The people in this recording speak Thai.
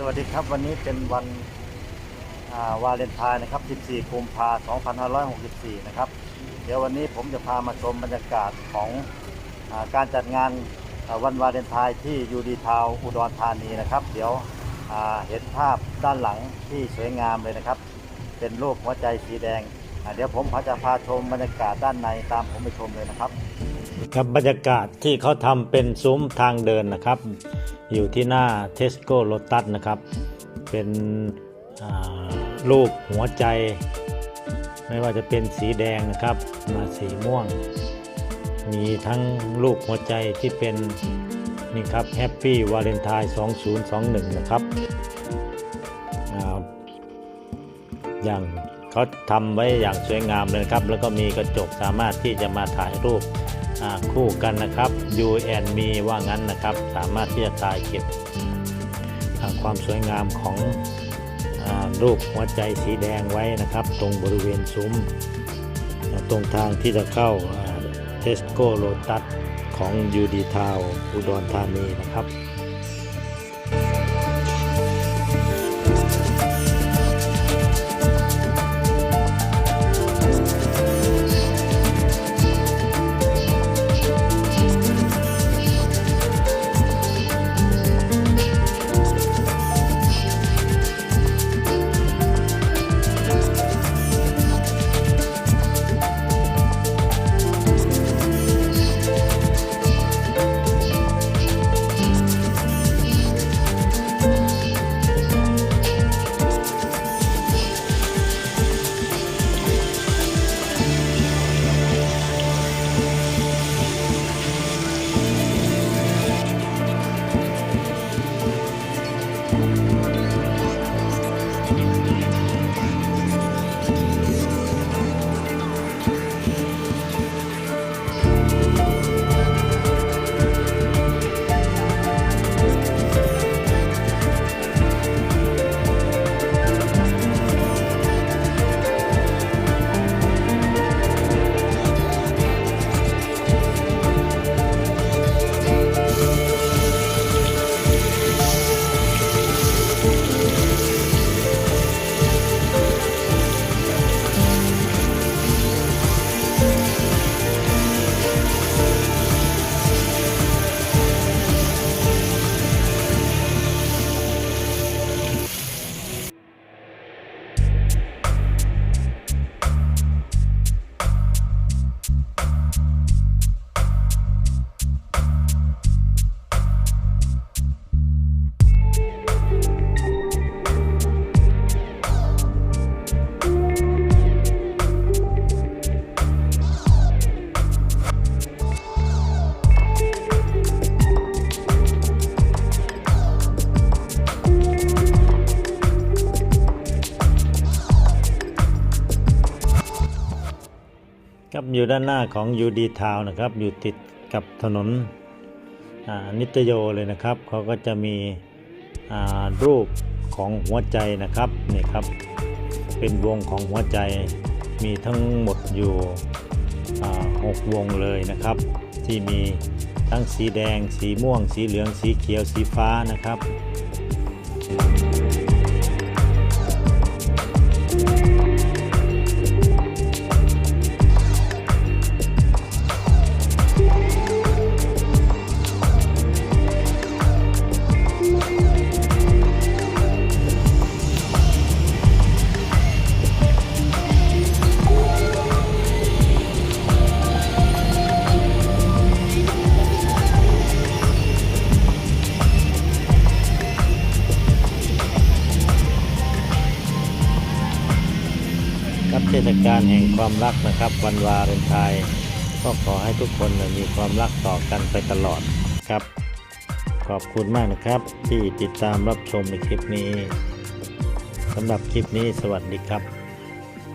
สวัสดีครับวันนี้เป็นวันาวาเลนไทน์นะครับ 14 กุมภาพันธ์2564 นะครับ เดี๋ยววันนี้ผมจะพามาชมบรรยากาศของอาการจัดงานาวันวาเลนไทน์ที่ยูดีทาวอุดรธานีนะครับ เดี๋ยวเห็นภาพด้านหลังที่สวยงามเลยนะครับ เป็นรูปหัวใจสีแดง เดี๋ยวผมจะพาชมบรรยากาศด้านในตามผมไปชมเลยนะครับ ครับบรรยากาศที่เขาทำเป็นซุ้มทางเดินนะครับ อยู่ที่หน้าเทสโก้โ t ตัสนะครับ เป็นรูปหัวใจ ไม่ว่าจะเป็นสีแดงนะครับ มาสีม่วง มีทั้งรูปหัวใจที่เป็นนี่ครับแฮปปี้วาเลนไทน์2021 นะครับอย่างเขาทำไว้อย่างสวยงามเลยครับ แล้วก็มีกระจกสามารถที่จะมาถ่ายรูป คู่กันนะครับ you and me ว่างั้นนะครับ สามารถที่จะถ่ายเก็บความสวยงามของอรูปหัวใจสีแดงไว้นะครับ ตรงบริเวณซุ้ม ตรงทางที่จะเข้าเทสโก้โ t ตัสของยูดีทาวอุดรธานีนะครับ ครับอยู่ด้านหน้าของ UD Town นะครับ อยู่ติดกับถนนนิตโยเลยนะครับเขาก็จะมีรูปของหัวใจนะครับนี่ครับ เป็นวงของหัวใจมีทั้งหมดอยู่หกวงเลยนะครับ ที่มีทั้งสีแดง สีม่วง สีเหลือง สีเขียว สีฟ้านะครับ ครับเทศกาลแห่งความรักนะครับ วันวาเลนไทน์ก็ขอให้ทุกคนมีความรักต่อกันไปตลอดครับ ขอบคุณมากนะครับ ที่ติดตามรับชมในคลิปนี้สำหรับคลิปนี้สวัสดีครับ